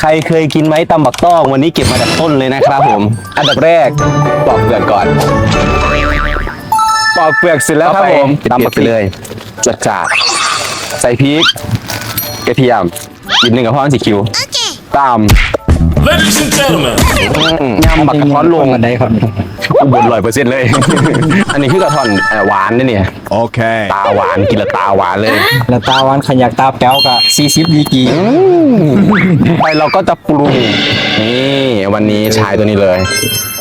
ใครเคยกินไหมตำบักต้องวันนี้เก็บมาจากต้นเลยนะครับผม อันดับแรกปอกเปลือกก่อน ปอกเปลือกเสร็จแล้วครับผมตำบักไปเลยจัดจาดใส่พริกกระเทียมอีกหนึ่งกับพ่อสีคิวตาม Ladies and gentlemen, ยำ บักกระท้อนลงบันไดครับอุบลร้อยเปอร์เซ็นต์เลย อันนี้คือกระท้อนเอ่อหวานนี่เนี่ย okay. ตาหวานกินและตาหวานเลย แล้วตาหวันขยักตาแป๊วกับซีซิปดีกีไปเราก็จะปรุงนี่วันนี้ใช้ตัวนี้เลย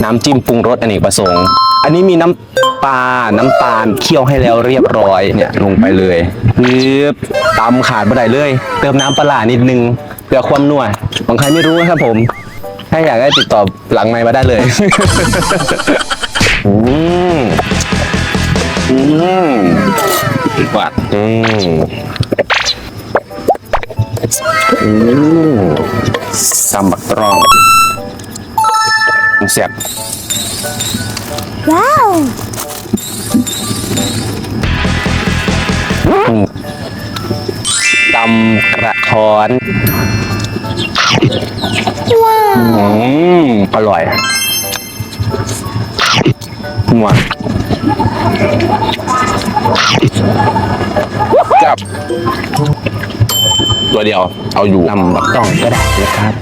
น้ำจิ้มปรุงรสอเนกประสงค์ อันนี้มีน้ำปลาน้ำตาลเคี่ยวให้แล้วเรียบร้อยเนี่ยลงไปเลยปึ๊บตำขาดไม่ได้เลย เติมน้ำปลาร้านิดนึงเพื่อความนัวของใครไม่รู้นะครับผม ถ้าอยากได้ติดต่อหลังไมค์มาได้เลย อืมอืมหวานอืมอืมซัมบักตรองเสียบ Wow! ตำกระท้อน Wow! อืมอร่อยหัวจับ ตัวเดียวเอาอยู่ตำต้องก็ได้นะครับ